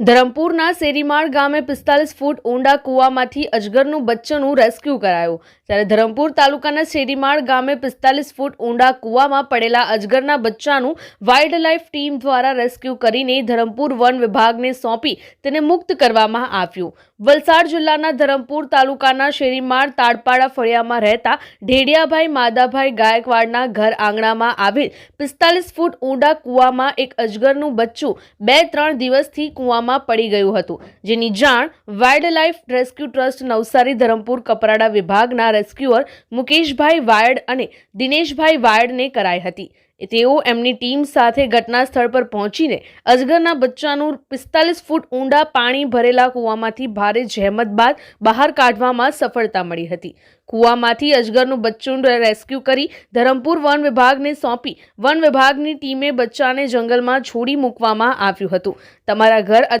ધરમપુરના શેરીમાળ ગામે પિસ્તાલીસ ફૂટ ઊંડા કૂવામાંથી અજગરનું બચ્ચનું રેસ્ક્યુ કરાયું. ત્યારે ધરમપુર તાલુકાના શેરીમાળ ગામે પિસ્તાલીસ ફૂટ ઊંડા કૂવામાં પડેલા અજગરના બચ્ચાનું વાઇલ્ડ લાઇફ ટીમ દ્વારા રેસ્ક્યુ કરીને ધરમપુર વન વિભાગને સોંપી તેને મુક્ત કરવામાં આવ્યું. વલસાડ જિલ્લાના ધરમપુર તાલુકાના શેરીમાળ તાડપાડા ફળિયામાં રહેતા ઢેડિયાભાઈ માદાભાઈ ગાયકવાડના ઘર આંગણામાં આવેલ પિસ્તાલીસ ફૂટ ઊંડા કૂવામાં એક અજગરનું બચ્ચું બે ત્રણ દિવસથી કૂવામાં પડી ગયું હતું. જેની જાણ wild life rescue trust Navsari Dharampur Kaprada વિભાગના રેસ્ક્યુઅર મુકેશભાઈ વાયડ અને દિનેશભાઈ વાયડને કરાઈ હતી. તેઓ એમની ટીમ સાથે ઘટના સ્થળ પર પહોંચીને અજગરના બચ્ચાનું પિસ્તાલીસ ફૂટ ઊંડા પાણી ભરેલા કૂવામાંથી ભારે જહેમત બાદ બહાર કાઢવામાં સફળતા મળી હતી. કૂવામાંથી અજગરનું બચ્ચું રેસ્ક્યુ કરી ધરમપુર વન વિભાગને સોંપી વન વિભાગની ટીમે બચ્ચાને જંગલમાં છોડી મૂકવામાં આવ્યું હતું. તમારા ઘર